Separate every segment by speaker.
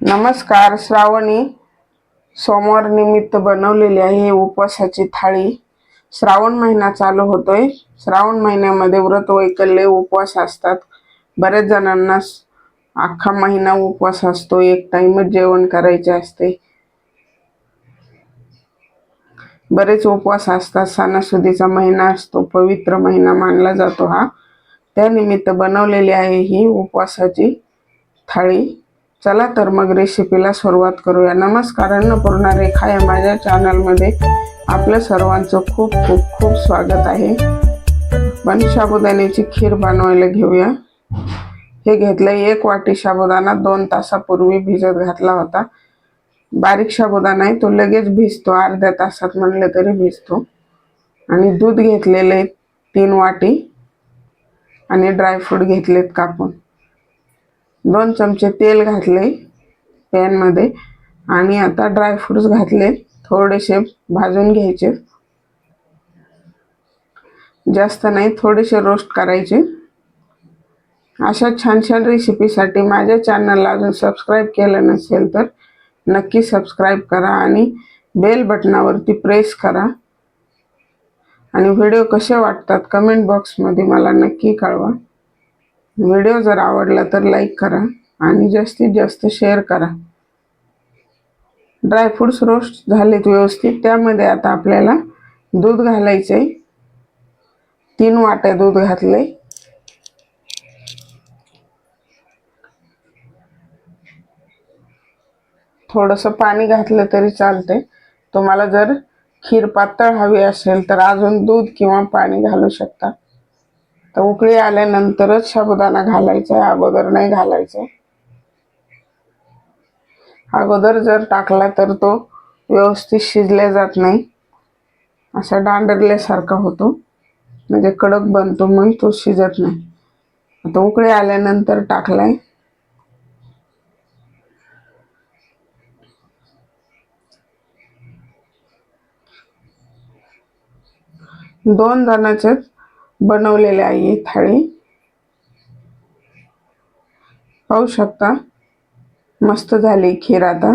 Speaker 1: नमस्कार श्रावणी सोमवार निमित्त बनवलेली आहे उपवासाची थाळी. श्रावण महिना चालू होतोय. श्रावण महिन्यामध्ये व्रत वैकल्य उपवास असतात. बऱ्याच जणांना अख्खा महिना उपवास असतो. एक टाइमच जेवण करायचे असते. बरेच उपवास असतात. सणासुदीचा महिना असतो. पवित्र महिना मानला जातो हा. त्यानिमित्त बनवलेली आहे ही उपवासाची थाळी. चला तर मग रेसिपीला सुरुवात करूया. नमस्कार अन्नपूर्णा रेखा या माझ्या चॅनलमध्ये आपलं सर्वांचं खूप खूप खूप स्वागत आहे. पण साबुदाण्याची खीर बनवायला घेऊया. हे घेतलं एक वाटी साबुदाणा दोन तासापूर्वी भिजत घातला होता. बारीक साबुदाणा आहे तो लगेच भिजतो अर्ध्या तासात म्हणलं तरी भिजतो. आणि दूध घेतलेले तीन वाटी आणि ड्रायफ्रूट घेतलेत कापून. दोन चमचे तेल घातले पॅनमध्ये आणि आता ड्रायफ्रुट्स घातले. थोडेसे भाजून घ्यायचे. जास्त नाही थोडेसे रोस्ट करायचे. अशा छान छान रेसिपीसाठी माझ्या चॅनलला अजून सबस्क्राईब केलं नसेल तर नक्की सबस्क्राईब करा आणि बेल बटनावरती प्रेस करा. आणि व्हिडिओ कसे वाटतात कमेंट बॉक्समध्ये मला नक्की कळवा. व्हिडिओ जर आवडला तर लाईक करा आणि जास्तीत जास्त शेअर करा. ड्रायफ्रुट्स रोस्ट झालेत व्यवस्थित. त्यामध्ये आता आपल्याला दूध घालायचं आहे तीन वाट्या दूध घातले थोडंसं पाणी घातलं तरी चालते तुम्हाला जर खीर पातळ हवी असेल तर अजून दूध किंवा पाणी घालू शकता. तर उकळी आल्यानंतरच साबुदाणा घालायचा आहे अगोदर नाही घालायचं अगोदर जर टाकला तर तो व्यवस्थित शिजल्या जात नाही. असा डांडरल्यासारखा होतो. म्हणजे कडक बनतो मग तो शिजत नाही. आता उकळी आल्यानंतर टाकलाय. दोन जणांचे बनवलेले आहे थाळी. पाहू शकता मस्त झाली खीर आता.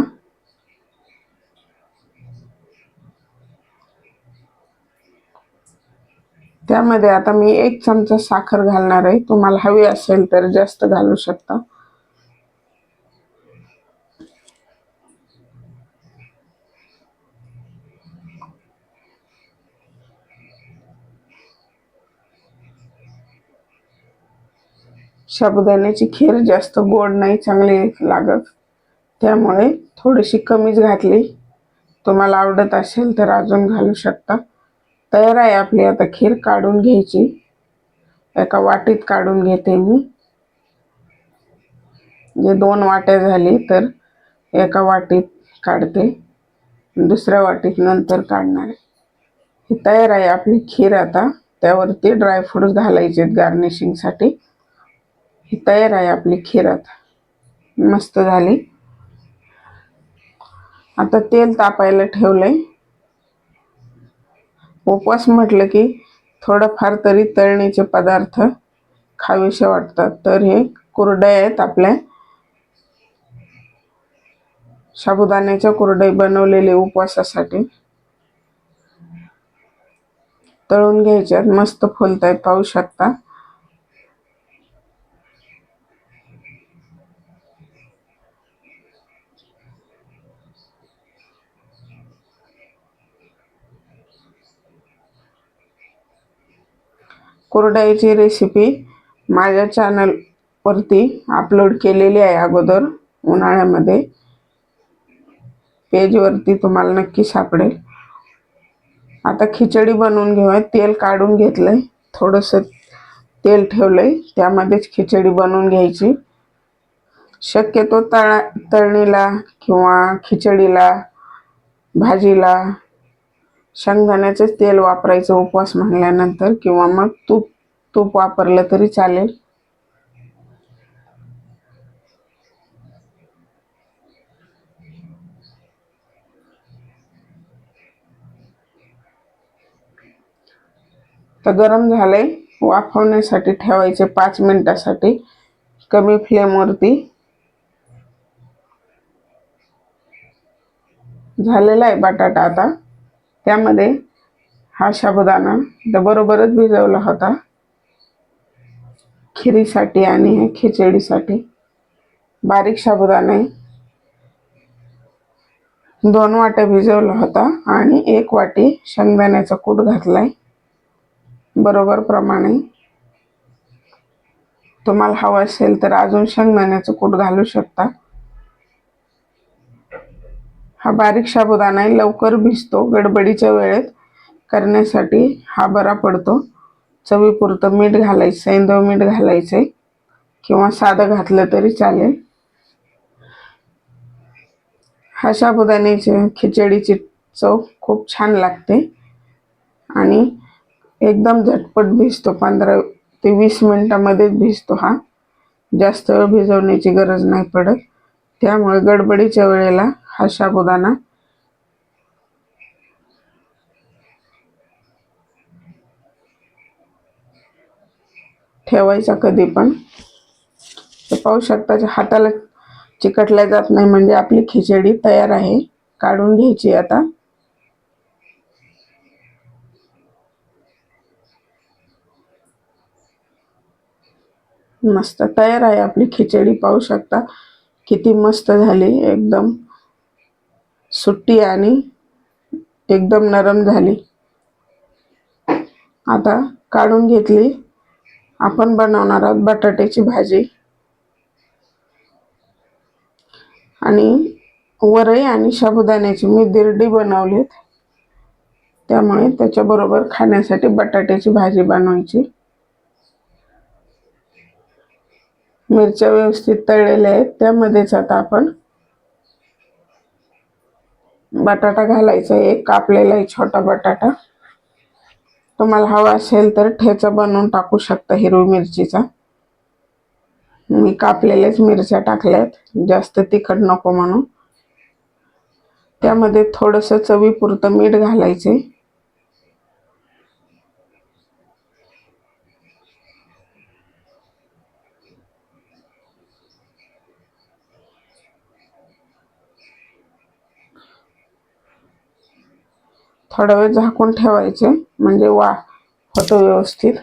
Speaker 1: त्यामध्ये आता मी एक चमचा साखर घालणार आहे. तुम्हाला हवी असेल तर जास्त घालू शकता. साबुदाण्याची खीर जास्त गोड नाही चांगली लागत. त्यामुळे थोडीशी कमीच घातली. तुम्हाला आवडत असेल तर अजून घालू शकता. तयार आहे आपली आता खीर काढून घ्यायची. एका वाटीत काढून घेते मी. जे दोन वाट्या झाली तर एका वाटीत काढते. दुसऱ्या वाटीत नंतर काढणार आहे. ही तयार आहे आपली खीर आता. त्यावरती ड्रायफ्रुट्स घालायचे गार्निशिंगसाठी ही तयार आहे आपली खीर आता मस्त झाली. आता तेल तापायला ठेवलंय. उपवास म्हटलं की थोडंफार तरी तळणीचे पदार्थ खावेसे वाटतात. तर हे कुरडया आहेत आपल्या. साबुदाण्याच्या कुरडई बनवलेले उपवासासाठी. तळून घ्यायच्यात. मस्त फुलतायत पाहू शकता. कोरडाईची रेसिपी माझ्या चॅनलवरती अपलोड केलेली आहे अगोदर उन्हाळ्यामध्ये. पेजवरती तुम्हाला नक्की सापडेल. आता खिचडी बनवून घेऊया. तेल काढून घेतलंय. थोडंसं तेल ठेवलंय. त्यामध्येच खिचडी बनवून घ्यायची. शक्यतो तळा तळणीला किंवा खिचडीला भाजीला शेंगदाण्याचेच तेल वापरायचं उपवास म्हणल्यानंतर किंवा मग तूप तूप वापरलं तरी चालेल. तर गरम झालंय. वाफवण्यासाठी ठेवायचे पाच मिनिटासाठी. कमी फ्लेमवरती झालेला आहे बटाटा आता. त्यामध्ये हा साबुदाणा द बरोबरच भिजवला होता. खिरीसाठी आणि खिचडीसाठी बारीक शाबुदाणे दोन वाट्या भिजवला होता आणि एक वाटी शेंगदाण्याचा कूट घातलाय. बरोबर प्रमाणे तुम्हाला हवं असेल तर अजून शेंगदाण्याचं कूट घालू शकता. हा बारीक साबुदाणा लवकर भिजतो गडबडीच्या वेळेत करण्यासाठी हा बरा पडतो. चवीपुरतं मीठ घालायचं सैंदव मीठ घालायचं किंवा साधं घातलं तरी चालेल. हा साबुदाण्याची खिचडीची चव खूप छान लागते आणि एकदम झटपट भिजतो. पंधरा ते वीस मिनटामध्येच भिजतो हा. जास्त वेळ भिजवण्याची गरज नाही पडत. त्यामुळे गडबडीच्या वेळेला हा साबुदाणा ठेवायचा कधी पण. पाहू शकता हाताला चिकटल्या जात नाही म्हणजे आपली खिचडी तयार आहे. काढून घ्यायची आता. मस्त तयार आहे आपली खिचडी पाहू शकता. किती मस्त झाली एकदम सुट्टी आणि एकदम नरम झाली. आता काढून घेतली. आपण बनवणार आहोत बटाट्याची भाजी. आणि वरई आणि साबुदाण्याची मी दिरडी बनवलीत. त्यामुळे त्याच्याबरोबर खाण्यासाठी बटाट्याची भाजी बनवायची. मिरच्या व्यवस्थित तळलेल्या आहेत. त्यामध्येच आता आपण बटाटा घालायचा एक कापलेला आहे छोटा बटाटा. तुम्हाला हवा असेल तर ठेचा बनवून टाकू शकता हिरवी मिरचीचा. मी कापलेल्याच मिरच्या टाकल्यात. जास्त तिखट नको म्हणून. त्यामध्ये थोडंसं चवीपुरतं मीठ घालायचे थोडा वेळ झाकून ठेवायचे म्हणजे वा होतो व्यवस्थित.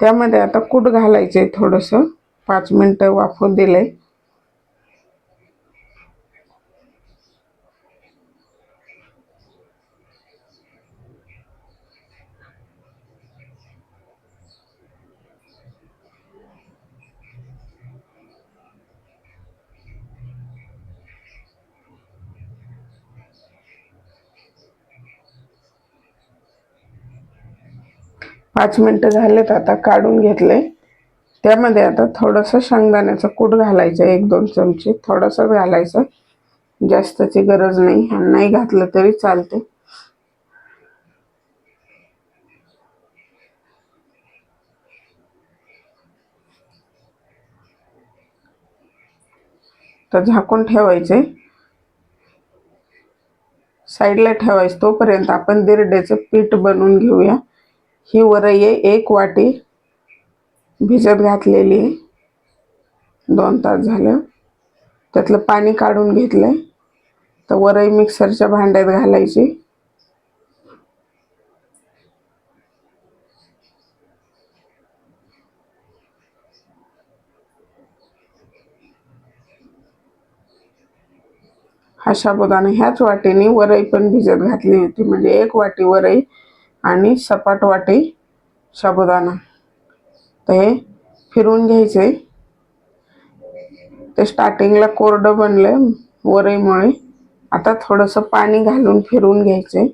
Speaker 1: त्यामध्ये आता कूट घालायचे थोडंसं. पाच मिनटं वाफून दिले पाच मिनटं झालेत आता काढून घेतले. त्यामध्ये आता थोडंसं शेंगदाण्याचं कूट घालायचं एक दोन चमचे थोडंसं घालायचं. जास्तची गरज नाही आणि नाही घातलं तरी चालते. तर झाकून ठेवायचे. साईडला ठेवायचं तोपर्यंत आपण दिरड्याचं पीठ बनवून घेऊया. ही वरई आहे एक वाटी भिजत घातलेली आहे. दोन तास झालं. त्यातलं पाणी काढून घेतलं तर वरई मिक्सरच्या भांड्यात घालायची. हा साबुदाणा ह्याच वाटीने वरई पण भिजत घातली होती. म्हणजे एक वाटी वरई आणि सपाट वाटी साबुदाणा. तर हे फिरून घ्यायचे. ते स्टार्टिंगला कोरडं बनलं वरईमुळे. आता थोडंसं पाणी घालून फिरून घ्यायचे.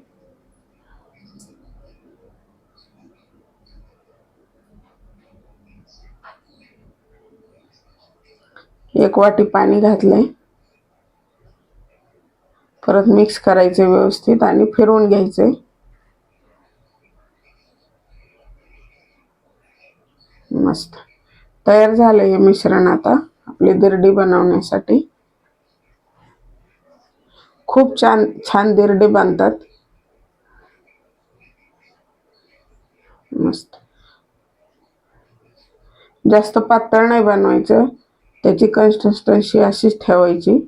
Speaker 1: एक वाटी पाणी घातलंय. परत मिक्स करायचे व्यवस्थित आणि फिरवून घ्यायचे. मस्त. तयार झालं हे मिश्रण आता आपली दिरडी बनवण्यासाठी. खूप छान छान दिरडी बनतात. मस्त. जास्त पातळ नाही बनवायचं त्याची कन्सिस्टन्सी अशीच ठेवायची.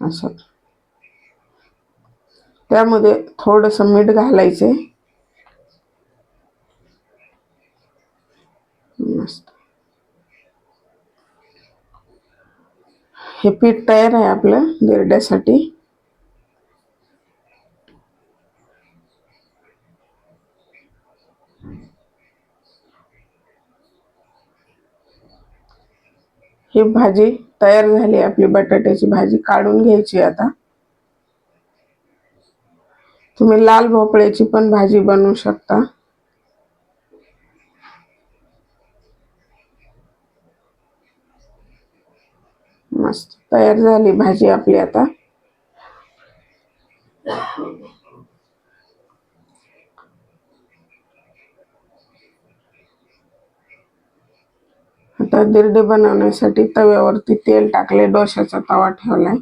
Speaker 1: असं. त्यामध्ये थोडंसं मीठ घालायचे मस्त हे पीठ तयार आहे आपलं गिरड्यासाठी. ही भाजी तयार झाली आपली बटाट्याची भाजी काढून घ्यायची आता. तुम्ही लाल भोपळ्याची पण भाजी बनवू शकता. मस्त तयार झाली भाजी आपली आता. आता दिरडे बनवण्यासाठी तव्यावरती तेल टाकले डोशाचा तवा ठेवलाय.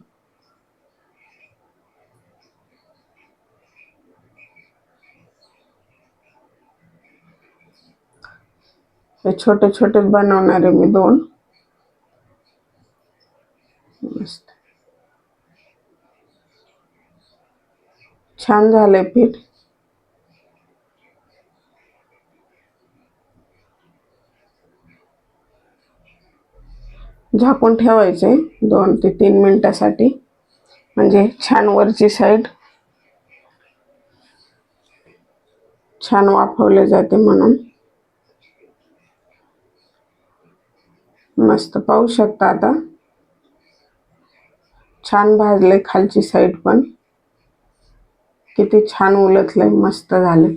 Speaker 1: छोटे छोटे बनवणारे मी दोन. मस्त. छान झालंय पीठ. झाकून ठेवायचे दोन ते तीन मिनिटासाठी. म्हणजे छान वरची साईड छान वाफवले जाते म्हणून. मस्त पाहू शकता आता. छान भाजले खालची साईड पण. किती छान उलटलंय मस्त झाले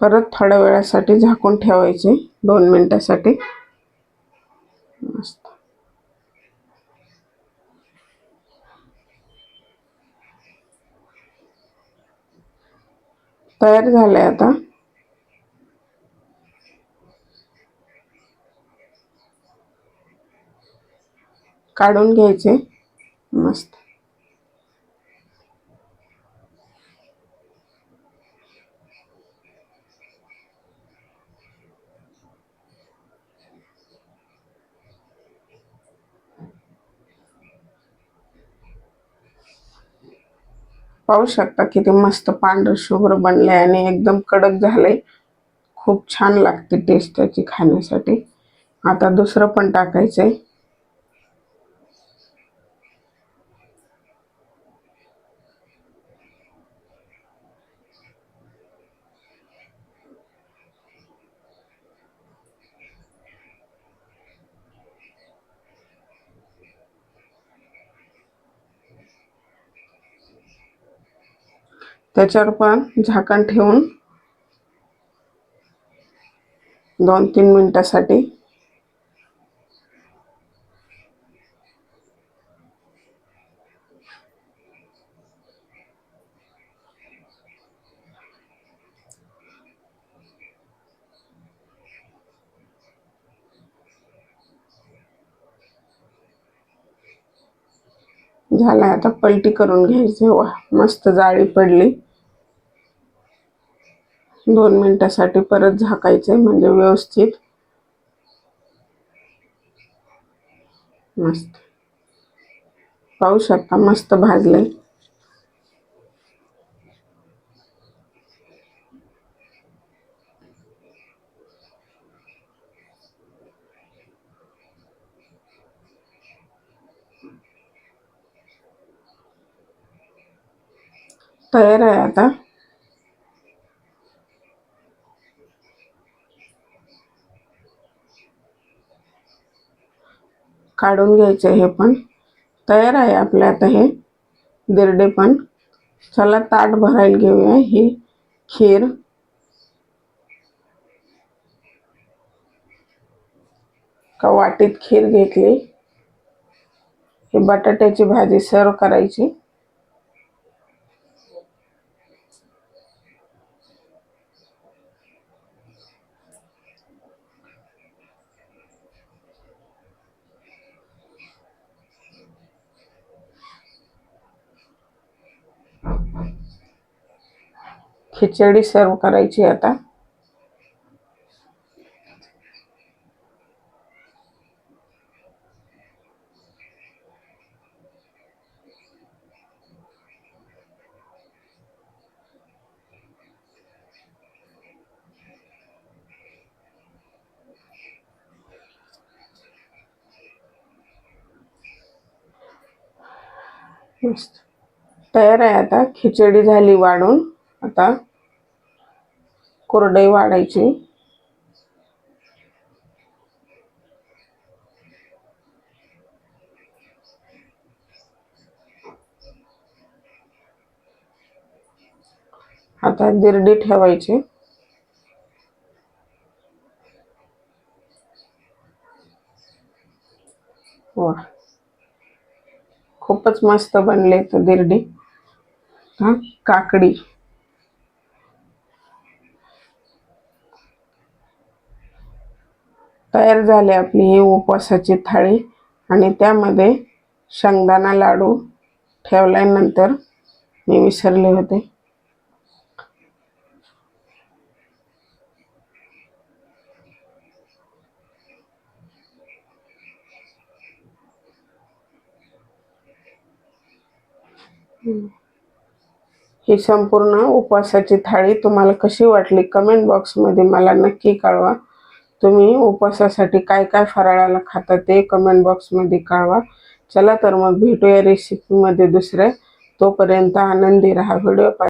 Speaker 1: परत थोड्या वेळासाठी झाकून ठेवायचे दोन मिनिटासाठी. मस्त. तयार झाले आता. काढून घ्यायचे. मस्त. पाहू शकता किती मस्त पांढर शुभ्र बनले आणि एकदम कडक झाले खूप छान लागते टेस्ट त्याची खाण्यासाठी. आता दुसरं पण टाकायचंय. त्याच्यावर पण झाकण ठेवून दोन तीन मिनिटासाठी झालाय. आता पलटी करून घ्यायची. वा मस्त जाळी पडली. दोन मिनिटासाठी परत झाकायचे म्हणजे व्यवस्थित. मस्त. पाहू शकता मस्त भाजले. तयार आहे आता. काढून घ्यायचे हे पण. तयार आहे आपले आता हे दिरडे पण. चला ताट भरायला घेऊया ही खीर. का वाटीत खीर घेतली. ही बटाट्याची भाजी सर्व करायची. खिचडी सर्व करायची आता. तयार आहे आता. खिचडी झाली वाढून. आता कोरडे वाढायची. आता दिरडी ठेवायची. वा. खूपच मस्त बनले तर दिरडी. हा काकडी. तयार झाली आपली ही उपवासाची थाळी. आणि त्यामध्ये शेंगदाणा लाडू ठेवल्यानंतर मी विसरले होते. ही संपूर्ण उपवासाची थाळी तुम्हाला कशी वाटली? कमेंट बॉक्समध्ये मला नक्की कळवा. तुम्ही उपवासासाठी काय काय फराळाला खाता ते कमेंट बॉक्समध्ये कळवा. चला तर मग भेटूया रेसिपीमध्ये दुसऱ्या तोपर्यंत आनंदी राहा. व्हिडिओ